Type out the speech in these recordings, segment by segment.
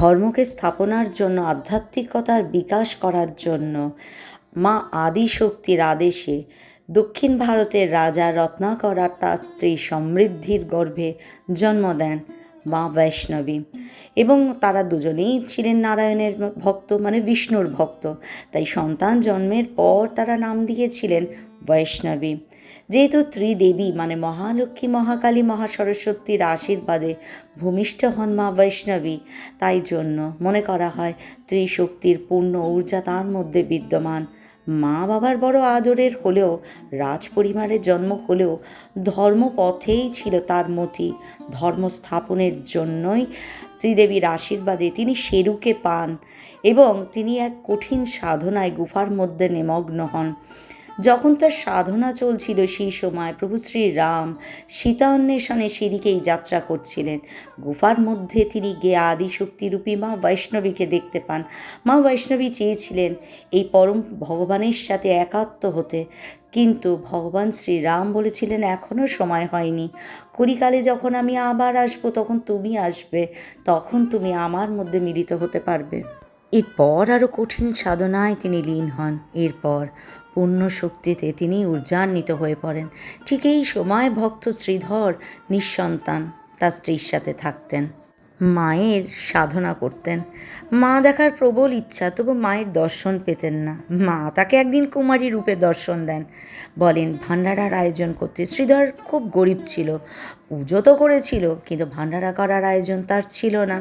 ধর্মকে স্থাপনার জন্য, আধ্যাত্মিকতার বিকাশ করার জন্য মা আদিশক্তির আদেশে দক্ষিণ ভারতের রাজা রত্নাকর তার স্ত্রী সমৃদ্ধির গর্ভে জন্ম দেন। মা বৈষ্ণবী। এবং তারা দুজনেই ছিলেন নারায়ণের ভক্ত মানে বিষ্ণুর ভক্ত। তাই সন্তান জন্মের পর তারা নাম দিয়েছিলেন বৈষ্ণবী। যেহেতু ত্রিদেবী মানে মহালক্ষ্মী, মহাকালী, মহাসরস্বতীর আশীর্বাদে ভূমিষ্ঠ হন মা বৈষ্ণবী, তাই জন্য মনে করা হয় ত্রিশক্তির পূর্ণ ঊর্জা তার মধ্যে বিদ্যমান। মা বাবার বড় আদরের হলেও, রাজ পরিবারের জন্ম হলেও ধর্মপথেই ছিল তার মতি। ধর্ম স্থাপনের জন্যই ত্রিদেবীর আশীর্বাদে তিনি সেরুকে পান এবং তিনি এক কঠিন সাধনায় গুফার মধ্যে নিমগ্ন হন। যখন তার সাধনা চলছিল সেই সময় প্রভু শ্রী রাম সীতা অন্বেষণে সেদিকেই যাত্রা করছিলেন। গুফার মধ্যে তিনি গে আদিশক্তিরূপী মা বৈষ্ণবীকে দেখতে পান। মা বৈষ্ণবী চেয়েছিলেন এই পরম ভগবানের সাথে একাত্ম হতে। কিন্তু ভগবান শ্রীরাম বলেছিলেন এখনও সময় হয়নি। কলিকালে যখন আমি আবার আসব, তখন তুমি আসবে। তখন তুমি আমার মধ্যে মিলিত হতে পারবে। এরপর আরও কঠিন সাধনায় তিনি লীন হন। এরপর পূর্ণ শক্তিতে তিনি ঊর্জান্বিত হয়ে পড়েন। ঠিক এই সময় ভক্ত শ্রীধর নিঃসন্তান তার স্ত্রীর সাথে থাকতেন। মায়ের সাধনা করতেন। মা দেখার প্রবল ইচ্ছা, তবু মায়ের দর্শন পেতেন না। মা তাকে একদিন কুমারী রূপে দর্শন দেন। বলেন, ভাণ্ডারার আয়োজন করতে শ্রীধর খুব গরিব ছিল। পুজো তো করেছিল, কিন্তু ভাণ্ডারা করার আয়োজন তার ছিল না।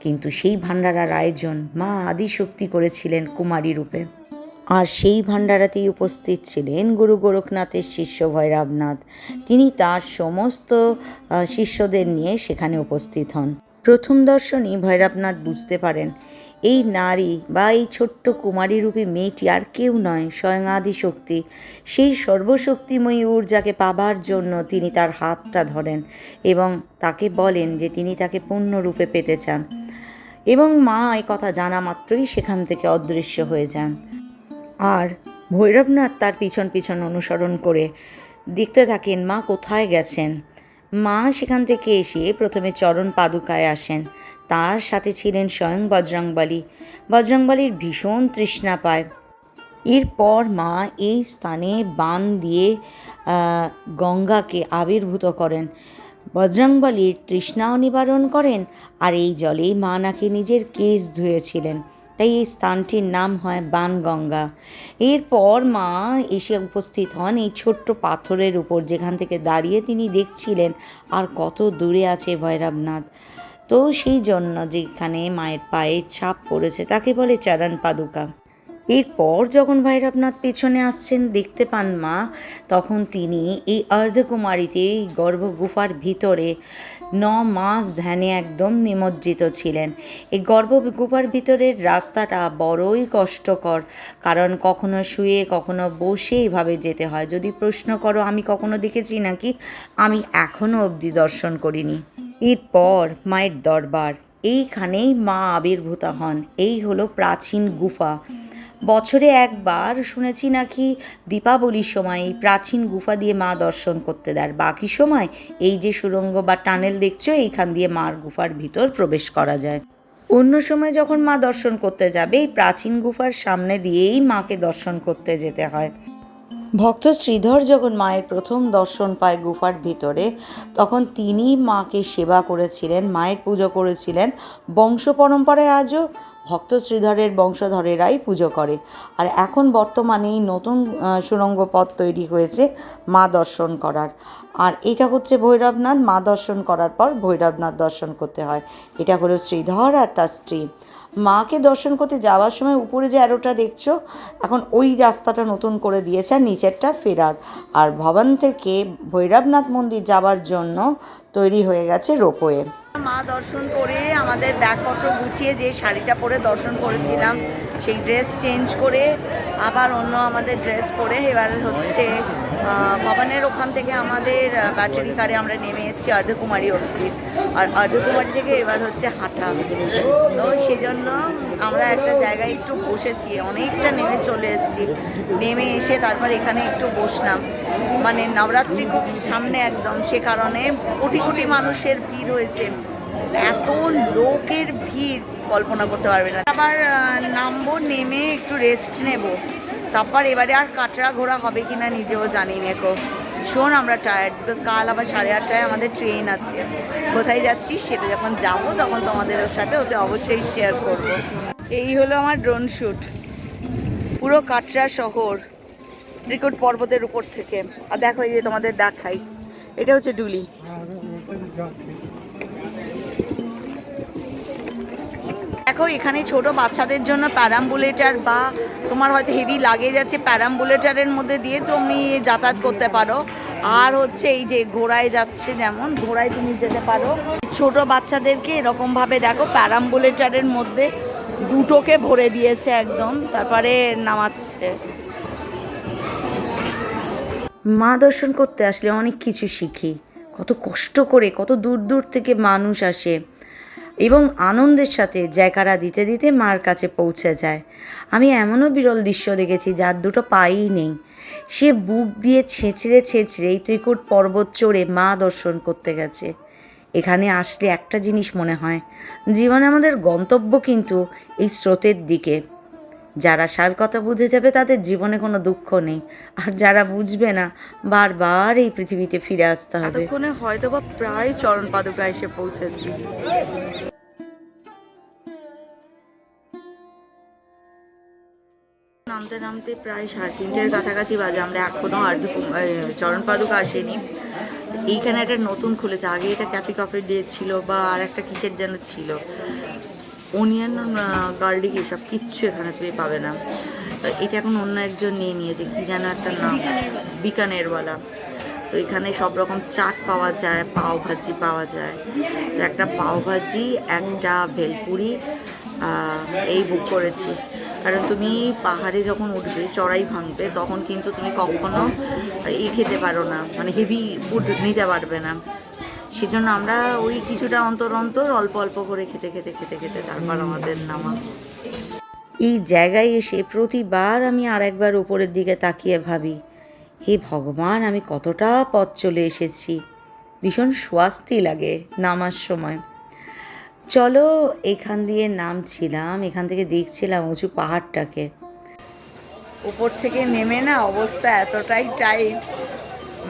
কিন্তু সেই ভাণ্ডারার আয়োজন মা আদিশক্তি করেছিলেন কুমারী রূপে। আর সেই ভাণ্ডারাতেই উপস্থিত ছিলেন গুরু গোরখনাথের শিষ্য ভৈরবনাথ। তিনি তার সমস্ত শিষ্যদের নিয়ে সেখানে উপস্থিত হন। প্রথম দর্শনই ভৈরবনাথ বুঝতে পারেন এই নারী বা এই ছোট্ট কুমারীরূপী মেয়েটি আর কেউ নয়, স্বয়ং আদিশক্তি। সেই সর্বশক্তিময়ী ঊর্জাকে পাবার জন্য তিনি তার হাতটা ধরেন এবং তাকে বলেন যে তিনি তাকে পূর্ণরূপে পেতে চান এবং মা এই কথা জানা মাত্রই সেখান থেকে অদৃশ্য হয়ে যান। আর ভৈরবনাথ তার পিছন পিছন অনুসরণ করে দেখতে থাকেন মা কোথায় গেছেন। মা সেখান থেকে এসে প্রথমে চরণ পাদুকায় আসেন। তার সাথে ছিলেন স্বয়ং বজরংবলী। বজরংবলীর ভীষণ তৃষ্ণা পায়। এরপর মা এই স্থানে বান দিয়ে গঙ্গাকে আবির্ভূত করেন। বজরংবলীর তৃষ্ণাও নিবারণ করেন আর এই জলেই মা নাকি নিজের কেশ ধুয়েছিলেন। তাই এই স্থানটির নাম হয় বানগঙ্গা। এরপর মা এসে উপস্থিত হন এই ছোট্ট পাথরের উপর যেখান থেকে দাঁড়িয়ে তিনি দেখছিলেন আর কত দূরে আছে ভৈরবনাথ। তো সেই জন্য যেখানে মায়ের পায়ের ছাপ পড়েছে তাকে বলে চরণ পাদুকা। এরপর যখন ভৈরবনাথ পেছনে আসছেন, দেখতে পান মা, তখন তিনি এই অর্ধকুমারীতে এই গর্ভগুফার ভিতরে ন মাস ধ্যানে একদম নিমজ্জিত ছিলেন। এই গর্ভগুফার ভিতরের রাস্তাটা বড়ই কষ্টকর, কারণ কখনো শুয়ে, কখনো বসে এইভাবে যেতে হয়। যদি প্রশ্ন করো, আমি কখনো দেখেছি নাকি? আমি এখনও অবধি দর্শন করিনি। এরপর মায়ের দরবার। এইখানেই মা আবির্ভূত হন। এই হলো প্রাচীন গুফা। বছরে একবার শুনেছি নাকি দীপাবলির সময় এই প্রাচীন গুফা দিয়ে মা দর্শন করতে দেয়। বাকি সময় এই যে সুড়ঙ্গ বা টানেল দেখছ, এইখান দিয়ে মার গুফার ভিতর প্রবেশ করা যায়। অন্য সময় যখন মা দর্শন করতে যাবে, এই প্রাচীন গুফার সামনে দিয়েই মাকে দর্শন করতে যেতে হয়। ভক্ত শ্রীধর যখন মায়ের প্রথম দর্শন পায় গুফার ভিতরে তখন তিনি মাকে সেবা করেছিলেন মায়ের পুজো করেছিলেন। বংশ পরম্পরায় আজও ভক্ত শ্রীধরের বংশধরেরাই পুজো করে। আর এখন বর্তমানে এই নতুন আহ, সুড়ঙ্গ পথ তৈরি হয়েছে মা দর্শন করার। আর এটা হচ্ছে ভৈরবনাথ। মা দর্শন করার পর ভৈরবনাথ দর্শন করতে হয়। এটা হলো শ্রীধর আর তার স্ত্রী। মাকে দর্শন করতে যাওয়ার সময় উপরে যে অ্যারোটা দেখছ, এখন ওই রাস্তাটা নতুন করে দিয়েছে আর নিচেরটা ফেরার। আর ভবন থেকে ভৈরবনাথ মন্দির যাওয়ার জন্য তৈরি হয়ে গেছে রোপওয়ে। মা দর্শন করে আমাদের ব্যাগপত্র গুছিয়ে যে শাড়িটা পরে দর্শন করেছিলাম, সেই ড্রেস চেঞ্জ করে আবার অন্য আমাদের ড্রেস পরে এবার হচ্ছে ভবানের ওখান থেকে আমাদের ব্যাটারি কারে আমরা নেমে এসেছি অর্ধকুমারী অবধি। আর অর্ধকুমারী থেকে এবার হচ্ছে হাঁটা। তো সেই জন্য আমরা একটা জায়গায় একটু বসেছি, অনেকটা নেমে চলে এসেছি। নেমে এসে তারপর এখানে একটু বসলাম। মানে নবরাত্রি খুব সামনে একদম, সে কারণে কোটি কোটি মানুষের ভিড় হয়েছে এত লোকের ভিড়, কল্পনা করতে পারবে না। আবার নামবো, নেমে একটু রেস্ট নেব। তারপর এবারে আর কাটরা ঘোরা হবে কি না নিজেও জানি নেকো শোন, আমরা টায়ার্ড বিকজ কাল আবার সাড়ে আটটায় আমাদের ট্রেন আছে। কোথায় যাচ্ছি সেটা যখন যাব, তখন তোমাদের সাথে ওতে অবশ্যই শেয়ার করব। এই হলো আমার ড্রোন শ্যুট পুরো কাটরা শহর, ত্রিকুট পর্বতের উপর থেকে। আর দেখো এই যে তোমাদের দেখাই। এটা হচ্ছে ডুলি। দেখো, এখানে ছোট বাচ্চাদের জন্য প্যারাম্বুলেটার বা তোমার হয়তো হেভি লাগেজ আছে, প্যারাম্বুলেটারের মধ্যে দিয়ে তুমি যাতায়াত করতে পারো। আর হচ্ছে এই যে ঘোড়ায় যাচ্ছে যেমন, ঘোড়ায় তুমি যেতে পারো। ছোট বাচ্চাদেরকে এরকমভাবে দেখো, প্যারাম্বুলেটারের মধ্যে দুটোকে ভরে দিয়েছে একদম, তারপরে নামাচ্ছে। মা দর্শন করতে আসলে অনেক কিছু শিখি। কত কষ্ট করে, কত দূর দূর থেকে মানুষ আসে। এবং আনন্দের সাথে জ্যাকারা দিতে দিতে মার কাছে পৌঁছে যায়। আমি এমনও বিরল দৃশ্য দেখেছি যার দুটো পায়েই নেই। সে বুক দিয়ে ছেঁচড়ে ছেঁচড়ে এই ত্রিকুট পর্বত চড়ে মা দর্শন করতে গেছে। এখানে আসলে একটা জিনিস মনে হয়। জীবনে আমাদের গন্তব্য কিন্তু এই স্রোতের দিকে। যারা সার কথা বুঝে যাবে তাদের জীবনে কোনো দুঃখ নেই। আর যারা বুঝবে না, বারবার এই পৃথিবীতে ফিরে আসতে হবে। এতক্ষণে হয়তো বা প্রায় চরণ পাদুকা এসে পৌঁছেছি। নামতে নামতে প্রায় সাড়ে তিনটের কাছাকাছি বাজে। আমরা এখনও আর চরণ পাদুকা আসেনি। এইখানে একটা নতুন খুলেছে। আগে এটা ক্যাপি কফি ডে ছিল বা আর একটা কিসের যেন ছিল। অনিয়ন গার্লিক এসব কিচ্ছু এখানে তুমি পাবে না। এটা এখন অন্য একজন নিয়ে নিয়েছে, কি যেন একটা নাম? বিকানেরওয়ালা। তো এখানে সব রকম চাট পাওয়া যায় পাও ভাজি পাওয়া যায়। একটা পাও ভাজি একটা ভেলপুরি এই বুক করেছি। কারণ তুমি পাহাড়ে যখন উঠবে, চড়াই ভাঙবে, তখন কিন্তু তুমি কখনো এই খেতে পারো না। মানে হেভি ফুড নিতে পারবে না। সেজন্য আমরা ওই কিছুটা অন্তর অন্তর অল্প অল্প করে খেতে খেতে খেতে খেতে তারপর আমাদের নামা। এই জায়গায় এসে প্রতিবার আমি আর একবার উপরের দিকে তাকিয়ে ভাবি হে ভগবান আমি কতটা পথ চলে এসেছি। ভীষণ স্বাস্তি লাগে নামার সময়। চলো এখান দিয়ে নামছিলাম এখান থেকে দেখছিলাম উঁচু পাহাড়টাকে। উপর থেকে নেমে না অবস্থা এতটাই টাইট।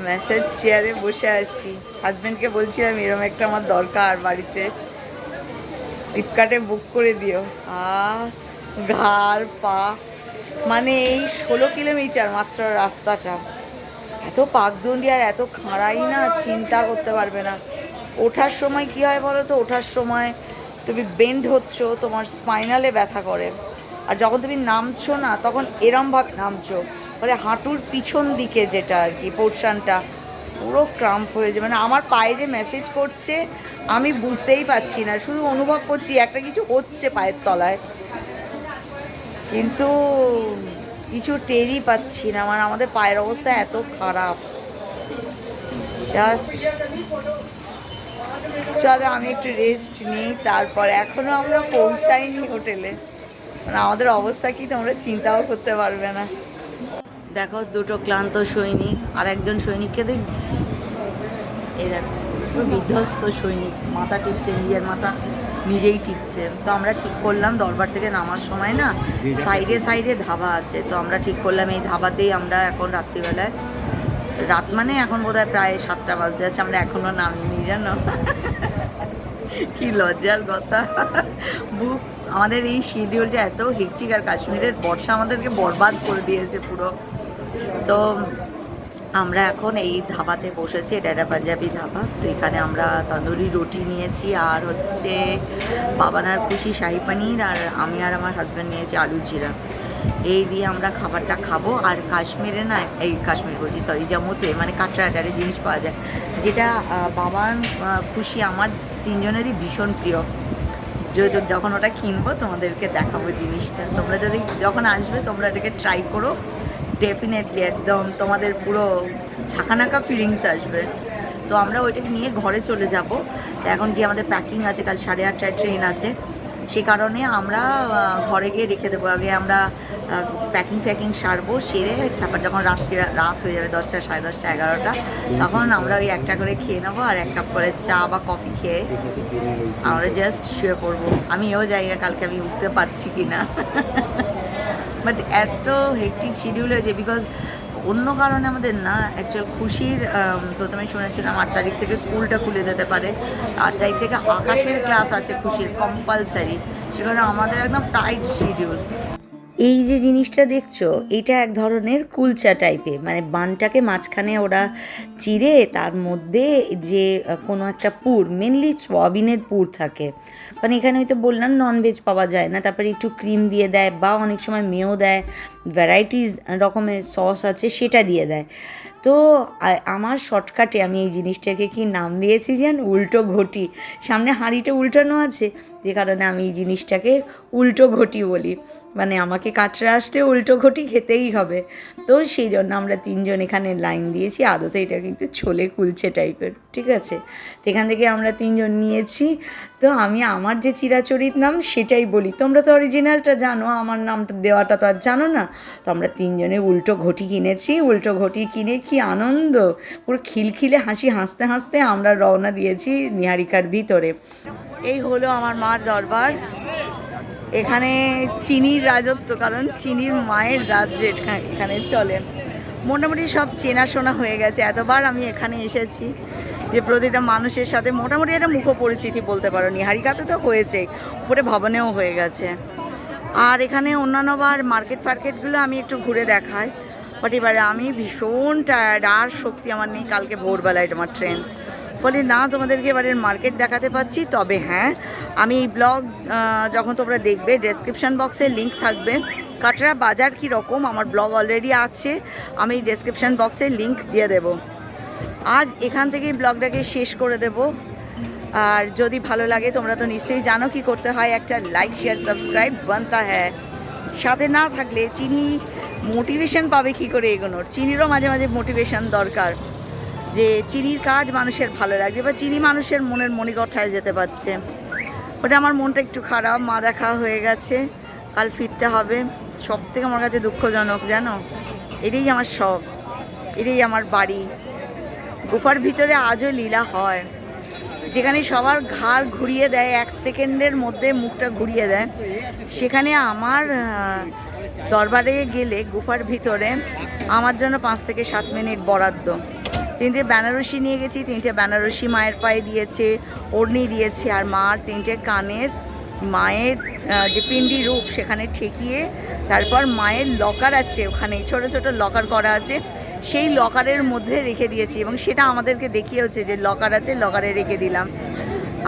ম্যাসেজ চেয়ারে বসে আছি। হাজব্যান্ডকে বলছিলাম এরকম একটা আমার দরকার বাড়িতে। ফ্লিপকার্টে বুক করে দিও। আ, ঘাড়, পা। মানে এই ষোলো কিলোমিটার মাত্র রাস্তাটা। এত পাকদণ্ডি আর এত খাঁড়াই না, চিন্তা করতে পারবে না। ওঠার সময় কি হয় বলো তো? ওঠার সময় তুমি বেন্ড হচ্ছ, তোমার স্পাইনালে ব্যথা করে। আর যখন তুমি নামছো না, তখন এরমভাবে নামছো। মানে হাঁটুর পিছন দিকে যেটা আর কি, পোর্শনটা পুরো ক্রাম্প হয়ে যায়। মানে আমার পায়ে যে মেসেজ করছে, আমি বুঝতেই পারছি না। শুধু অনুভব করছি, একটা কিছু হচ্ছে পায়ের তলায়। কিন্তু কিছু টেরই পাচ্ছি না। মানে আমাদের পায়ের অবস্থা এত খারাপ। জাস্ট চলো, আমি একটু রেস্ট নিই, তারপর এখনও আমরা পৌঁছাইনি হোটেলে মানে আমাদের অবস্থা কি তোমরা চিন্তাও করতে পারবে না। দেখো, দুটো ক্লান্ত সৈনিক আর একজন সৈনিককে দেখ এই দেখো বিধ্বস্ত সৈনিক। মাথা টিপছে, নিজের মাথা নিজেই টিপছে। তো আমরা ঠিক করলাম, দরবার থেকে নামার সময় না, সাইডে সাইডে ধাবা আছে। তো আমরা ঠিক করলাম, এই ধাবাতেই আমরা এখন রাত্রিবেলায় রাত মানে এখন বোধহয় প্রায় সাতটা বাজতে যাচ্ছে আমরা এখনও নামিনি, জানো? কি লজ্জার কথা। বুক, আমাদের এই শিডিউলটা এত হেকটিক আর কাশ্মীরের বর্ষা আমাদেরকে বরবাদ করে দিয়েছে পুরো। তো আমরা এখন এই ধাবাতে বসেছি, এটা একটা পাঞ্জাবি ধাবা। তো এখানে আমরা তন্দুরি রুটি নিয়েছি, আর হচ্ছে বাবানার খুশি শাহি পানির, আর আমি আর আমার হাজব্যান্ড নিয়েছি আলু জিরা। এই দিয়ে আমরা খাবারটা খাব, আর কাশ্মীরে না, এই কাশ্মীর বলছি সরি জম্মুতে মানে কাটরা আকারে জিনিস পাওয়া যায়। যেটা বাবার খুশি আমার তিনজনেরই ভীষণ প্রিয়। যখন ওটা কিনবো, তোমাদেরকে দেখাবো জিনিসটা। তোমরা যদি যখন আসবে, তোমরা এটাকে ট্রাই করো। ডেফিনেটলি একদম, তোমাদের পুরো ঝাঁকানাকা ফিলিংস আসবে। তো আমরা ওইটাকে নিয়ে ঘরে চলে যাব। তো এখন কি আমাদের প্যাকিং আছে, কাল সাড়ে আটটায় ট্রেন আছে। সে কারণে আমরা ঘরে গিয়ে রেখে দেবো। আগে আমরা প্যাকিং ফ্যাকিং সারবো, সেরে তারপর যখন রাত্রি, রাত হয়ে যাবে দশটা, সাড়ে দশটা, এগারোটা, তখন আমরা ওই একটা করে খেয়ে নেব আর এক কাপ করে চা বা কফি খেয়ে আমরা জাস্ট শুয়ে পড়ব। আমিও যাই না কালকে আমি উঠতে পারছি কি না বাট এত হেক্টিক শিডিউল হয়েছে বিকজ অন্য কারণে আমাদের না অ্যাকচুয়াল খুশির প্রথমে শুনেছিলাম আট তারিখ থেকে স্কুলটা খুলে যেতে পারে। আট তারিখ থেকে আকাশের ক্লাস আছে খুশির কম্পালসারি সে কারণে আমাদের একদম টাইট শিডিউল এই যে জিনিসটা দেখছ, এটা এক ধরনের কুলচা টাইপের মানে বানটাকে মাঝখানে ওরা চিরে, তার মধ্যে যে কোনো একটা পুর মেনলি সয়াবিনের পুর থাকে। কারণ এখানে হয়তো বললাম ননভেজ পাওয়া যায় না, তারপরে একটু ক্রিম দিয়ে দেয় বা অনেক সময় মেয়েও দেয় ভ্যারাইটিস রকমের সস আছে, সেটা দিয়ে দেয়। তো আমার শর্টকাটে আমি এই জিনিসটাকে কি নাম দিয়েছি যেন? উল্টো ঘটি। সামনে হাঁড়িটা উল্টানো আছে, যে কারণে আমি এই জিনিসটাকে উল্টো ঘটি বলি। মানে আমাকে কাটরা আসলে উল্টো ঘটি খেতেই হবে। তো সেই জন্য আমরা তিনজন এখানে লাইন দিয়েছি। আদতে এটা কিন্তু ছোলে কুলছে টাইপের, ঠিক আছে? তো এখান থেকে আমরা তিনজন নিয়েছি। তো আমি আমার যে চিরাচরিত নাম সেটাই বলি। তোমরা তো অরিজিনালটা জানো, আমার নামটা দেওয়াটা তো আর জানো না। তো আমরা তিনজনে উল্টো ঘটি কিনেছি। উল্টো ঘটি কিনে কি আনন্দ? পুরো খিলখিলে হাসি হাসতে হাসতে আমরা রওনা দিয়েছি নিহারিকার ভিতরে। এই হলো আমার মার দরবার। এখানে চিনির রাজত্ব, কারণ চিনির মায়ের রাজ্য এখানে চলে। মোটামুটি সব চেনাশোনা হয়ে গেছে। এতবার আমি এখানে এসেছি যে প্রতিটা মানুষের সাথে মোটামুটি একটা মুখ পরিচিতি বলতে পারো। নিহারিকাতে তো হয়েছে, উপরে ভবনেও হয়ে গেছে। আর এখানে অন্যান্য বার মার্কেট ফার্কেটগুলো আমি একটু ঘুরে দেখাই। বাট এবারে আমি ভীষণ টায়ার্ড আর শক্তি আমার নেই কালকে ভোরবেলায় আমার ট্রেন ফলে না, তোমাদেরকে এবারের মার্কেট দেখাতে পাচ্ছি, তবে হ্যাঁ আমি এই ব্লগ যখন তোমরা দেখবে ডেসক্রিপশন বক্সে লিঙ্ক থাকবে। কাটরা বাজার কি রকম? আমার ব্লগ অলরেডি আছে, আমি ডেসক্রিপশন বক্সে লিঙ্ক দিয়ে দেব। আজ এখান থেকেই ব্লগটাকে শেষ করে দেব। আর যদি ভালো লাগে, তোমরা তো নিশ্চয়ই জানো কি করতে হয়, একটা লাইক শেয়ার সাবস্ক্রাইব বানতা হ্যাঁ সাথে না থাকলে চিনি মোটিভেশন পাবে কি করে এগোনোর? চিনিরও মাঝে মাঝে মোটিভেশন দরকার। যে চিনির কাজ মানুষের ভালো লাগছে বা চিনি মানুষের মনের মণিকঠায় যেতে পারছে। ওটা আমার মনটা একটু খারাপ, মা দেখা হয়ে গেছে, কাল ফিরতে হবে। সব থেকে আমার কাছে দুঃখজনক, জানো? এটাই আমার শখ, এটাই আমার বাড়ি। গুফার ভিতরে আজও লীলা হয়। যেখানে সবার ঘাড় ঘুরিয়ে দেয়, এক সেকেন্ডের মধ্যে মুখটা ঘুরিয়ে দেয়। সেখানে আমার দরবারে গেলে গুফার ভিতরে আমার জন্য পাঁচ থেকে সাত মিনিট বরাদ্দ। তিনটে বেনারসি নিয়ে গেছি, তিনটে বেনারসি মায়ের পায়ে দিয়েছে, ওড়নি দিয়েছে, আর মার তিনটে কানের মায়ের যে পিন্ডি রূপ সেখানে ঠেকিয়ে তারপর মায়ের লকার আছে ওখানে, ছোট ছোট লকার করা আছে, সেই লকারের মধ্যে রেখে দিয়েছি এবং সেটা আমাদেরকে দেখিয়েছে যে লকার আছে, লকারে রেখে দিলাম।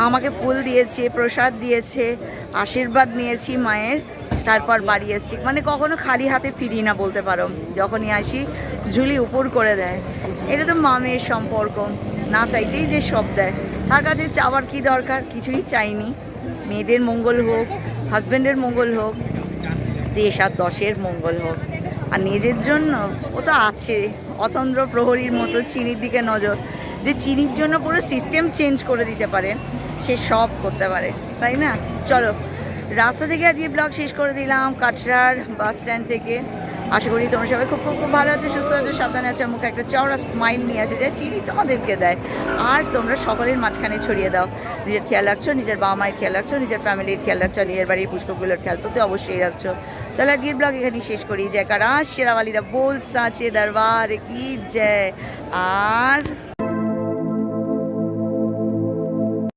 আমাকে ফুল দিয়েছে, প্রসাদ দিয়েছে, আশীর্বাদ নিয়েছি মায়ের। তারপর বাড়ি এসেছি। মানে কখনো খালি হাতে ফিরি না বলতে পারো। যখনই আসি, ঝুলি উপর করে দেয়। এটা তো মা মেয়ের সম্পর্ক। না চাইতেই যে সব দেয়। তার কাছে চাওয়ার কি দরকার? কিছুই চাইনি। মেয়েদের মঙ্গল হোক হাজব্যান্ডের মঙ্গল হোক দেশ আর দশের মঙ্গল হোক। আর নিজের জন্য ও তো আছে। অতন্দ্র প্রহরীর মতো চিনির দিকে নজর। যে চিনির জন্য পুরো সিস্টেম চেঞ্জ করে দিতে পারে, সে সব করতে পারে। তাই না? চলো। রাস্তা থেকে আজকে ব্লগ শেষ করে দিলাম, কাটরার বাস স্ট্যান্ড থেকে। আশা করি তোমরা সবাই খুব খুব খুব ভালো আছো, সুস্থ আছো, সাবধানে আছো মুখে একটা চওড়া স্মাইল নিয়ে আছে যে চিনি তোমাদেরকে দেয়। আর তোমরা সকলের মাঝখানে ছড়িয়ে দাও। নিজের খেয়াল রাখছো, নিজের বাবা মায়ের খেয়াল রাখছো, নিজের ফ্যামিলির খেয়াল রাখছো, নিজের বাড়ির পুষ্পগুলোর খেয়াল তো তো অবশ্যই রাখছো। চলো আজকের ব্লগ এখানেই শেষ করি। জয় কারা শেরাওয়ালিরা বল সাঁচে দরবার কি জয়। আর